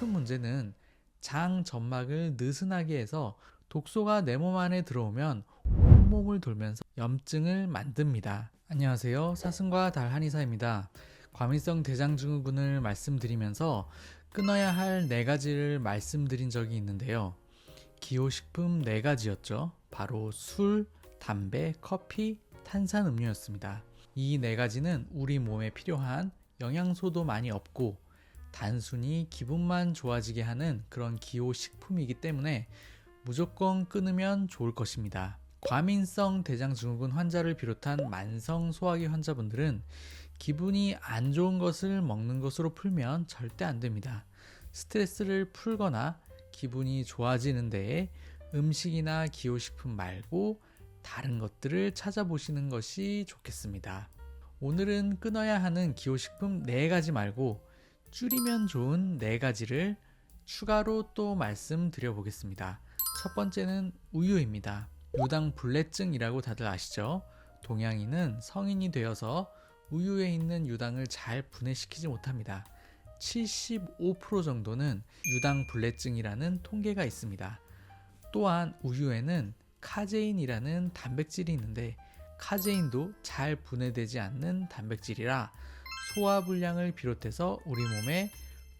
큰 문제는 장 점막을 느슨하게 해서 독소가 내 몸 안에 들어오면 온몸을 돌면서 염증을 만듭니다. 안녕하세요. 사슴과 달 한의사입니다. 과민성 대장증후군을 말씀드리면서 끊어야 할 네 가지를 말씀드린 적이 있는데요. 기호식품 네 가지였죠. 바로 술, 담배, 커피, 탄산음료였습니다. 이 네 가지는 우리 몸에 필요한 영양소도 많이 없고 단순히 기분만 좋아지게 하는 그런 기호식품이기 때문에 무조건 끊으면 좋을 것입니다. 과민성 대장증후군 환자를 비롯한 만성 소화기 환자분들은 기분이 안 좋은 것을 먹는 것으로 풀면 절대 안 됩니다. 스트레스를 풀거나 기분이 좋아지는 데에 음식이나 기호식품 말고 다른 것들을 찾아보시는 것이 좋겠습니다. 오늘은 끊어야 하는 기호식품 4가지 말고 줄이면 좋은 4가지를 추가로 또 말씀드려 보겠습니다. 첫 번째는 우유입니다. 유당 불내증이라고 다들 아시죠? 동양인은 성인이 되어서 우유에 있는 유당을 잘 분해시키지 못합니다. 75% 정도는 유당 불내증이라는 통계가 있습니다. 또한 우유에는 카제인이라는 단백질이 있는데 카제인도 잘 분해되지 않는 단백질이라 소화불량을 비롯해서 우리 몸에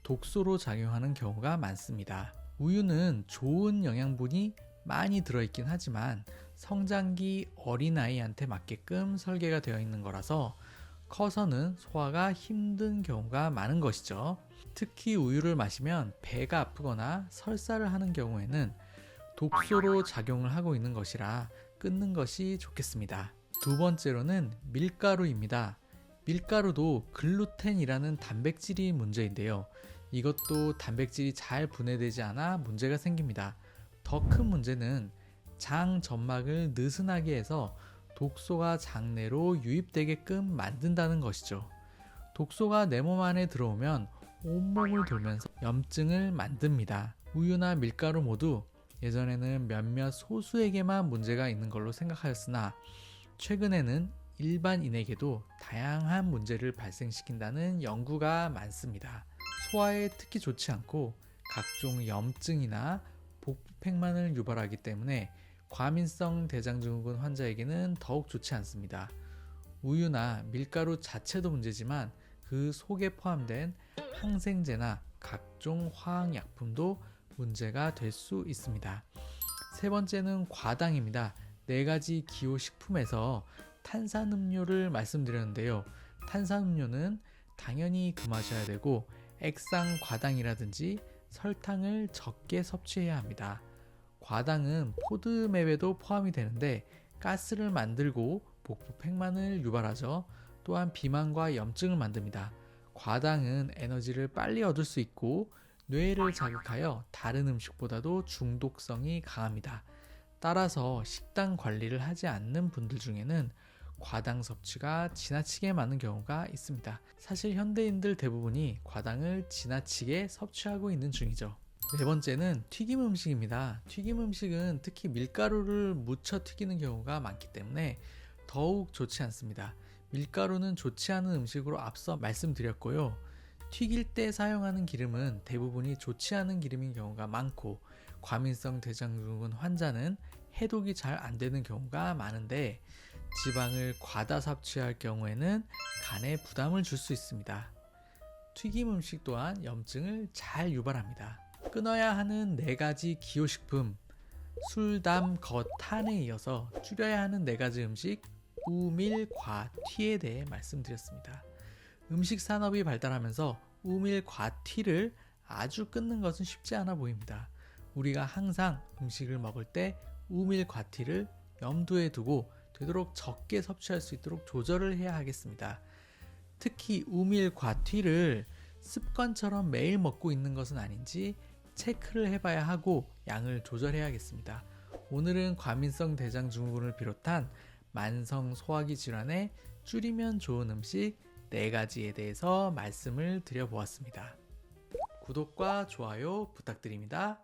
독소로 작용하는 경우가 많습니다. 우유는 좋은 영양분이 많이 들어있긴 하지만 성장기 어린아이한테 맞게끔 설계가 되어 있는 거라서 커서는 소화가 힘든 경우가 많은 것이죠. 특히 우유를 마시면 배가 아프거나 설사를 하는 경우에는 독소로 작용을 하고 있는 것이라 끊는 것이 좋겠습니다. 두 번째로는 밀가루입니다. 밀가루도 글루텐이라는 단백질이 문제인데요. 이것도 단백질이 잘 분해되지 않아 문제가 생깁니다. 더 큰 문제는 장 점막을 느슨하게 해서 독소가 장내로 유입되게끔 만든다는 것이죠. 독소가 내 몸 안에 들어오면 온몸을 돌면서 염증을 만듭니다. 우유나 밀가루 모두 예전에는 몇몇 소수에게만 문제가 있는 걸로 생각하였으나 최근에는 일반인에게도 다양한 문제를 발생시킨다는 연구가 많습니다. 소화에 특히 좋지 않고 각종 염증이나 복부팽만을 유발하기 때문에 과민성 대장증후군 환자에게는 더욱 좋지 않습니다. 우유나 밀가루 자체도 문제지만 그 속에 포함된 항생제나 각종 화학약품도 문제가 될 수 있습니다. 세 번째는 과당입니다. 네 가지 기호식품에서 탄산음료를 말씀드렸는데요. 탄산음료는 당연히 금하셔야 되고 액상 과당이라든지 설탕을 적게 섭취해야 합니다. 과당은 포드맵에도 포함이 되는데 가스를 만들고 복부 팽만을 유발하죠. 또한 비만과 염증을 만듭니다. 과당은 에너지를 빨리 얻을 수 있고 뇌를 자극하여 다른 음식보다도 중독성이 강합니다. 따라서 식단 관리를 하지 않는 분들 중에는 과당 섭취가 지나치게 많은 경우가 있습니다. 사실 현대인들 대부분이 과당을 지나치게 섭취하고 있는 중이죠. 네 번째는 튀김 음식입니다. 튀김 음식은 특히 밀가루를 묻혀 튀기는 경우가 많기 때문에 더욱 좋지 않습니다. 밀가루는 좋지 않은 음식으로 앞서 말씀드렸고요. 튀길 때 사용하는 기름은 대부분이 좋지 않은 기름인 경우가 많고 과민성 대장증후군 환자는 해독이 잘 안 되는 경우가 많은데 지방을 과다 섭취할 경우에는 간에 부담을 줄 수 있습니다. 튀김 음식 또한 염증을 잘 유발합니다. 끊어야 하는 네 가지 기호식품 술, 담, 겉, 탄에 이어서 줄여야 하는 네 가지 음식 우밀, 과, 튀에 대해 말씀드렸습니다. 음식 산업이 발달하면서 우밀, 과, 튀를 아주 끊는 것은 쉽지 않아 보입니다. 우리가 항상 음식을 먹을 때 우밀, 과, 튀를 염두에 두고 되도록 적게 섭취할 수 있도록 조절을 해야 하겠습니다. 특히 우밀, 과, 튀를 습관처럼 매일 먹고 있는 것은 아닌지 체크를 해봐야 하고 양을 조절해야겠습니다. 오늘은 과민성 대장증후군을 비롯한 만성 소화기 질환에 줄이면 좋은 음식 4가지에 대해서 말씀을 드려보았습니다. 구독과 좋아요 부탁드립니다.